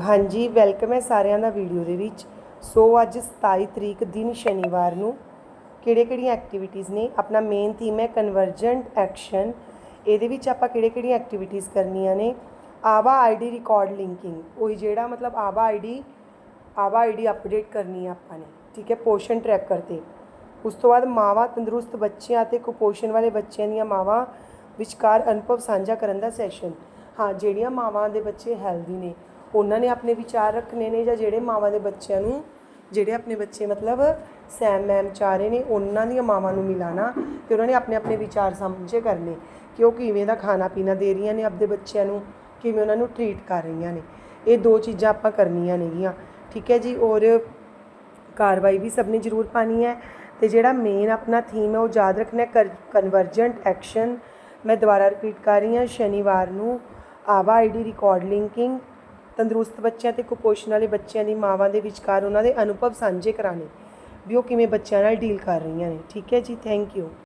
ਹਾਂਜੀ ਵੈਲਕਮ ਹੈ ਸਾਰਿਆਂ ਦਾ ਵੀਡੀਓ ਦੇ ਵਿੱਚ। ਸੋ ਅੱਜ 27 ਤਰੀਕ ਦਿਨ ਸ਼ਨੀਵਾਰ ਨੂੰ ਕਿਹੜੇ ਕਿਹੜੀਆਂ ਐਕਟੀਵਿਟੀਜ਼ ਨੇ? ਆਪਣਾ ਮੇਨ ਥੀਮ ਹੈ ਕਨਵਰਜੈਂਟ ਐਕਸ਼ਨ ਇਹਦੇ ਵਿੱਚ ਆਪਾਂ ਕਿਹੜੇ ਕਿਹੜੀਆਂ ਐਕਟੀਵਿਟੀਜ਼ ਕਰਨੀਆਂ ਨੇ? ਆਵਾ ਆਈਡੀ ਰਿਕਾਰਡ ਲਿੰਕਿੰਗ ਉਹੀ ਜਿਹੜਾ ਮਤਲਬ ਆਵਾ ਆਈਡੀ ਆਵਾ ਆਈਡੀ ਅਪਡੇਟ ਕਰਨੀ ਹੈ ਆਪਾਂ ਨੇ। ਠੀਕ ਹੈ ਪੋਸ਼ਨ ਟਰੈਕਰ ਤੇ ਉਸ ਤੋਂ ਬਾਅਦ ਮਾਵਾਂ ਤੰਦਰੁਸਤ ਬੱਚਿਆਂ ਅਤੇ ਕੁਪੋਸ਼ਣ ਵਾਲੇ ਬੱਚਿਆਂ ਦੀਆਂ ਮਾਵਾਂ ਵਿਚਕਾਰ ਅਨੁਭਵ ਸਾਂਝਾ ਕਰਨ ਦਾ ਸੈਸ਼ਨ ਹਾਂ, ਜਿਹੜੀਆਂ ਮਾਵਾਂ ਦੇ ਬੱਚੇ ਹੈਲਦੀ ਨੇ ਉਹਨਾਂ ਨੇ ਆਪਣੇ ਵਿਚਾਰ ਰੱਖਣੇ ਨੇ ਜਾਂ ਜਿਹੜੇ ਮਾਵਾਂ ਦੇ ਬੱਚਿਆਂ ਨੂੰ, ਜਿਹੜੇ ਆਪਣੇ ਬੱਚੇ ਮਤਲਬ ਸੈਮ ਮੈਮ ਚਾਹ ਰਹੇ ਨੇ, ਉਹਨਾਂ ਦੀਆਂ ਮਾਵਾਂ ਨੂੰ ਮਿਲਾਣਾ ਤੇ ਉਹਨਾਂ ਨੇ ਆਪਣੇ ਆਪਣੇ ਵਿਚਾਰ ਸਮਝੇ ਕਰਨੇ ਕਿ ਉਹ ਕਿਵੇਂ ਦਾ ਖਾਣਾ ਪੀਣਾ ਦੇ ਰਹੀਆਂ ਨੇ ਆਪਣੇ ਬੱਚਿਆਂ ਨੂੰ, ਕਿਵੇਂ ਉਹਨਾਂ ਨੂੰ ਟਰੀਟ ਕਰ ਰਹੀਆਂ ਨੇ। ਇਹ ਦੋ ਚੀਜ਼ਾਂ ਆਪਾਂ ਕਰਨੀਆਂ ਨੇਗੀਆਂ, ਠੀਕ ਹੈ ਜੀ? ਔਰ ਕਾਰਵਾਈ ਵੀ ਸਭ ਨੇ ਜ਼ਰੂਰ ਪਾਣੀ ਹੈ ਤੇ ਜਿਹੜਾ ਮੇਨ ਆਪਣਾ ਥੀਮ ਹੈ ਉਹ ਯਾਦ ਰੱਖਣਾ ਹੈ ਕਨਵਰਜੈਂਟ ਐਕਸ਼ਨ ਮੈਂ ਦੁਬਾਰਾ ਰਿਪੀਟ ਕਰ ਰਹੀ ਹਾਂ, ਸ਼ਨੀਵਾਰ ਨੂੰ ਆਵਾ ਆਈਡੀ ਰਿਕਾਰਡ ਲਿੰਕਿੰਗ ਤੰਦਰੁਸਤ ਬੱਚਿਆਂ ਤੇ ਕੁਪੋਸ਼ਣ ਵਾਲੇ ਬੱਚਿਆਂ ਦੀ ਮਾਵਾਂ ਦੇ ਵਿਚਕਾਰ ਉਹਨਾਂ ਦੇ ਅਨੁਭਵ ਸਾਂਝੇ ਕਰਾਉਣੇ ਵੀ ਉਹ ਕਿਵੇਂ ਬੱਚਿਆਂ ਨਾਲ ਡੀਲ ਕਰ ਰਹੀਆਂ ਨੇ। ਠੀਕ ਹੈ ਜੀ ਥੈਂਕ ਯੂ